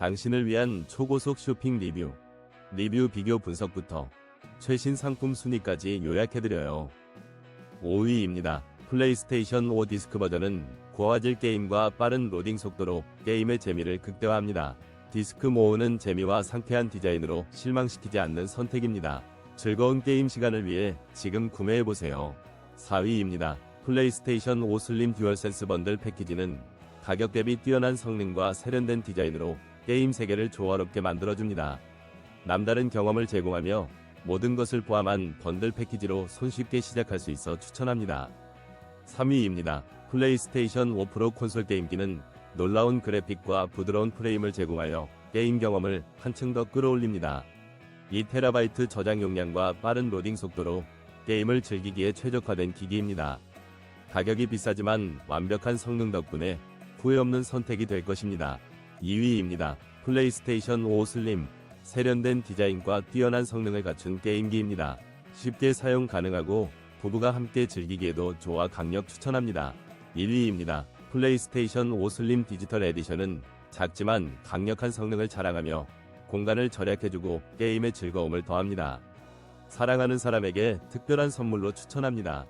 당신을 위한 초고속 쇼핑 리뷰, 리뷰 비교 분석부터 최신 상품 순위까지 요약해드려요. 5위입니다. 플레이스테이션 5 디스크 버전은 고화질 게임과 빠른 로딩 속도로 게임의 재미를 극대화합니다. 디스크 모으는 재미와 상쾌한 디자인으로 실망시키지 않는 선택입니다. 즐거운 게임 시간을 위해 지금 구매해보세요. 4위입니다. 플레이스테이션 5 슬림 듀얼센스 번들 패키지는 가격 대비 뛰어난 성능과 세련된 디자인으로 게임 세계를 조화롭게 만들어줍니다. 남다른 경험을 제공하며 모든 것을 포함한 번들 패키지로 손쉽게 시작할 수 있어 추천합니다. 3위입니다. 플레이스테이션 5 프로 콘솔 게임기는 놀라운 그래픽과 부드러운 프레임을 제공하여 게임 경험을 한층 더 끌어올립니다. 2TB 저장 용량과 빠른 로딩 속도로 게임을 즐기기에 최적화된 기기입니다. 가격이 비싸지만 완벽한 성능 덕분에 후회 없는 선택이 될 것입니다. 2위입니다. 플레이스테이션 5 슬림 세련된 디자인과 뛰어난 성능을 갖춘 게임기입니다. 쉽게 사용 가능하고 부부가 함께 즐기기에도 좋아 강력 추천합니다. 1위입니다. 플레이스테이션 5 슬림 디지털 에디션은 작지만 강력한 성능을 자랑하며 공간을 절약해주고 게임의 즐거움을 더합니다. 사랑하는 사람에게 특별한 선물로 추천합니다.